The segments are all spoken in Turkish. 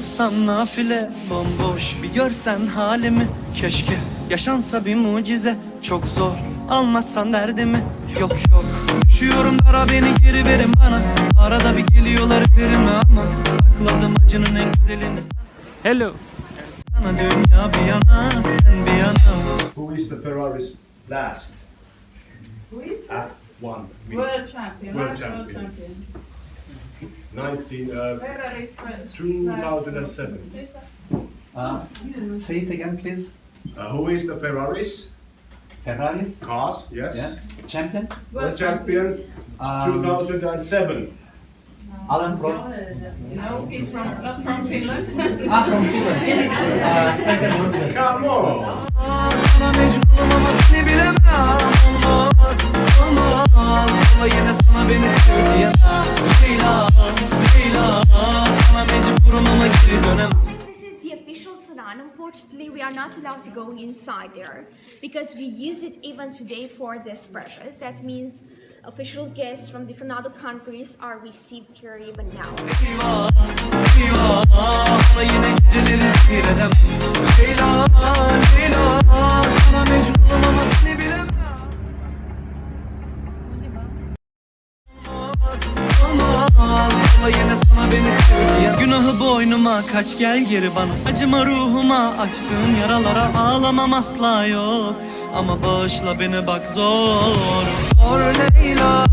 yapsam nafile Bomboş bir görsen halimi Keşke yaşansa bir mucize Çok zor anlatsan derdimi Yok yok Üşüyorum dara beni geri verin bana Arada bir geliyorlar üzerime ama Sakladım acının en güzelini Hello. Sana dünya bir yana sen bir yana Who is the Ferraris last? Who is F1. World champion. World champion. World champion. 19, uh, Ferrari is first. 2007. Uh, say it again, please. Uh, who is the Ferraris? Ferraris. Cars, yes. Yes. Champion. World champion Um, 2007. Alan Prost. No, he's from not from Finland. Ah, from Finland. Uh, Spencer Rosberg. Come on! Ama seni bilemem Olmaz, olmaz Ama yine sana beni sev Unfortunately, we are not allowed to go inside there because we use it even today for this purpose. That means official guests from different other countries are received here even now. Ama yine sana beni sev diyemem Günahı boynuma kaç gel geri bana. Acıma ruhuma açtığın yaralara Ağlamam asla yok. Ama bağışla beni bak zor. Sor Leyla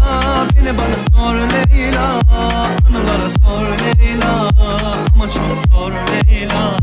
Beni bana sor Leyla. Anılara sor Leyla Ama çok zor Leyla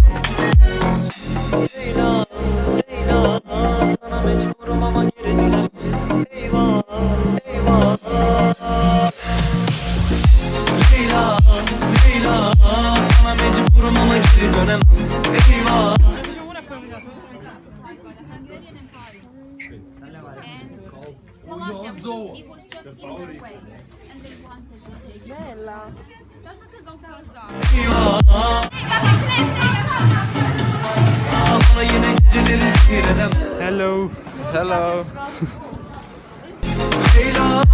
geceleri zehir edemem Hello. Hello. Leyla,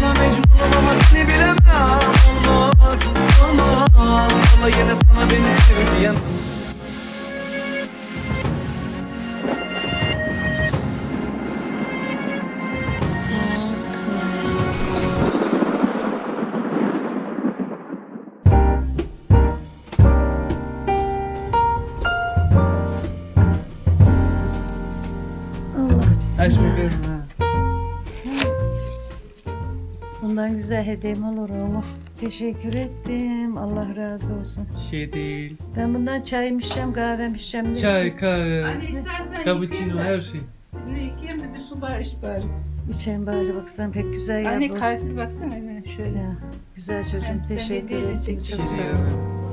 Sana Aç bakalım. Bundan güzel hediyem olur oğlum. Teşekkür ettim. Allah razı olsun. Şey değil. Ben bundan çay içeceğim, kahve içeceğim. ne Çay, kahve, Anne istersen cappuccino her şey. Şimdi yıkayayım da bir su bari iç bari. İçeyim bari baksana pek güzel ya Anne bu. kalpli baksana şöyle. Ya, güzel çocuğum sen teşekkür hediyeyle ettim. Çok sağ ol. değil.